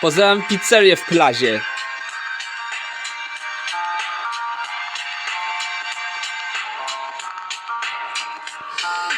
Pozdrawiam pizzerię w plazie.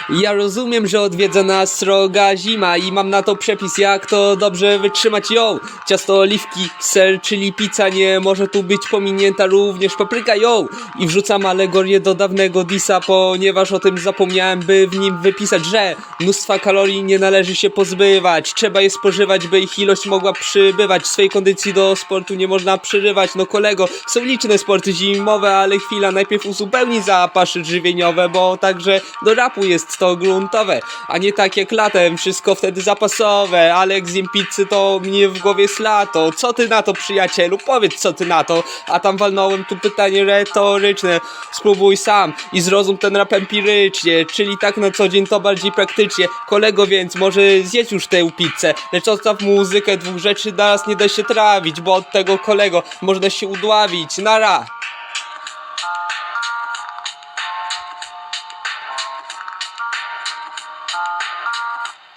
Ja rozumiem, że odwiedza nas sroga zima i mam na to przepis, jak to dobrze wytrzymać ją. Ciasto oliwki, ser, czyli pizza nie może tu być pominięta, również papryka ją. I wrzucam alegorię do dawnego disa, ponieważ o tym zapomniałem, by w nim wypisać, że mnóstwa kalorii nie należy się pozbywać. Trzeba je spożywać, by ich ilość mogła przybywać. Swej kondycji do sportu nie można przerywać. No kolego, są liczne sporty zimowe, ale chwila, najpierw uzupełnij zapasy żywieniowe, bo także do rapu jest to gruntowe, a nie tak jak latem, wszystko wtedy zapasowe, ale jak zjem pizzy to mnie w głowie jest lato, co ty na to przyjacielu, powiedz co ty na to, a tam walnąłem tu pytanie retoryczne, spróbuj sam i zrozum ten rap empirycznie, czyli tak na co dzień to bardziej praktycznie, kolego więc może zjedz już tę pizzę, lecz odstaw muzykę, dwóch rzeczy naraz nie da się trawić, bo od tego kolego można się udławić, nara! Thank you.